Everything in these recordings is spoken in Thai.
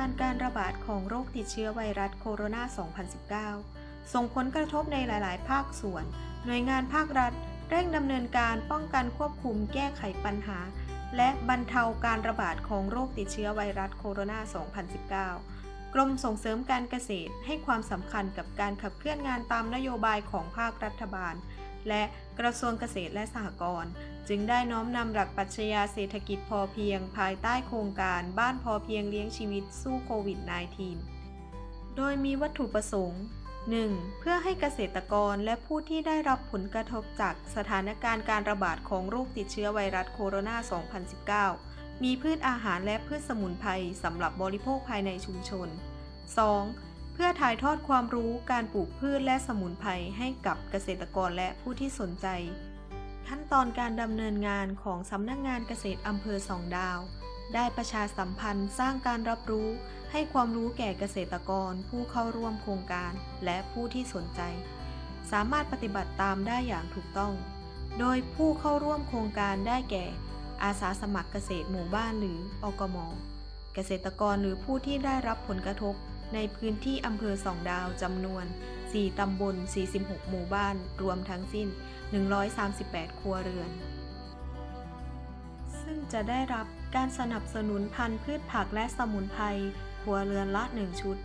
การณ์การระบาดของโรคติดเชื้อไวรัสโคโรนา 2019 ส่งผลกระทบในหลาย ๆ ภาคส่วน หน่วยงานภาครัฐ เร่งดำเนินการป้องกันควบคุมแก้ไขปัญหา และบรรเทาการระบาดของโรคติดเชื้อไวรัสโคโรนา 2019 กรมส่งเสริมการเกษตรให้ความสำคัญกับการขับเคลื่อนงานตามนโยบายของภาครัฐบาล และกระทรวงเกษตรและสหกรณ์จึงได้น้อมนำหลักปรัชญาเศรษฐกิจพอเพียง ภายใต้โครงการบ้านพอเพียงเลี้ยงชีวิตสู้โควิด -19 โดยมีวัตถุประสงค์ 1. เพื่อให้เกษตรกรและผู้ที่ได้รับผลกระทบจากสถานการณ์การระบาดของโรคติดเชื้อไวรัสโคโรนา 2019 มีพืชอาหารและพืชสมุนไพรสำหรับบริโภคภายในชุมชน 2. เพื่อถ่ายทอดความรู้การปลูกพืชและสมุนไพรให้กับเกษตรกรและผู้ที่สนใจ ขั้นตอนการดำเนินงานของสำนักงงานเกษตรอำเภอสองดาว ได้ประชาสัมพันธ์สร้างการรับรู้ ให้ความรู้แก่เกษตรกร ผู้เข้าร่วมโครงการและผู้ที่สนใจ สามารถปฏิบัติตามได้อย่างถูกต้อง โดยผู้เข้าร่วมโครงการได้แก่ อาสาสมัครเกษตรหมู่บ้านหรืออกม เกษตรกรหรือผู้ที่ได้รับผลกระทบ ในพื้นที่อำเภอสองดาวจำนวน 4 ตำบล 46 หมู่บ้าน รวมทั้งสิ้น 138 ครัวเรือน ซึ่งจะได้รับการสนับสนุนพันธุ์พืชผักและสมุนไพรครัวเรือนละ 1 ชุด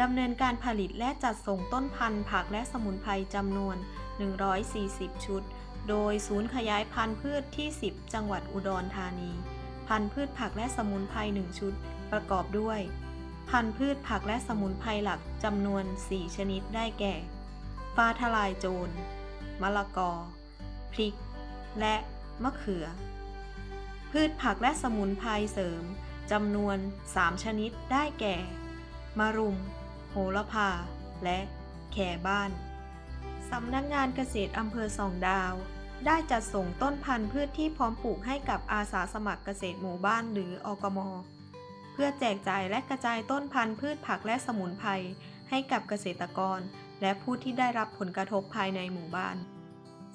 ดำเนินการผลิตและจัดส่งต้นพันธุ์ผักและสมุนไพรจำนวน 140 ชุด โดยศูนย์ขยายพันธุ์พืชที่ 10 จังหวัดอุดรธานี พันธุ์พืชผักและสมุนไพร1ชุด ประกอบด้วย พันธุ์พืชผักและสมุนไพรหลักจำนวน 4 ชนิดได้แก่ ฟ้าทลายโจร มะละกอ พริก และมะเขือ พืชผักและสมุนไพรเสริมจำนวน 3 ชนิดได้แก่ มะรุม โหระพา และแขบ้านสำนักงานเกษตรอำเภอสองดาว ได้จัดส่งต้นพันธุ์พืชที่พร้อมปลูกให้กับอาสาสมัครเกษตรหมู่บ้านหรืออกม พื่อแจกจ่ายและกระจายต้นพันธุ์พืชผักและสมุนไพรให้กับเกษตรกร และผู้ที่ได้รับผลกระทบภายในหมู่บ้าน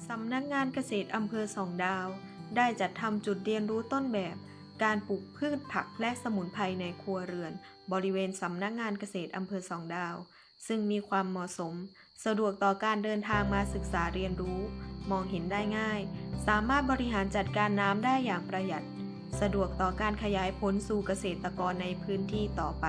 สำนักงานเกษตรอำเภอสองดาว ได้จัดทำจุดเรียนรู้ต้นแบบ การปลูกพืชผักและสมุนไพรในครัวเรือน บริเวณสำนักงานเกษตรอำเภอสองดาว ซึ่งมีความเหมาะสม สะดวกต่อการเดินทางมาศึกษาเรียนรู้ มองเห็นได้ง่าย สามารถบริหารจัดการน้ำได้อย่างประหยัด สะดวกต่อการขยายผลสู่เกษตรกรในพื้นที่ต่อไป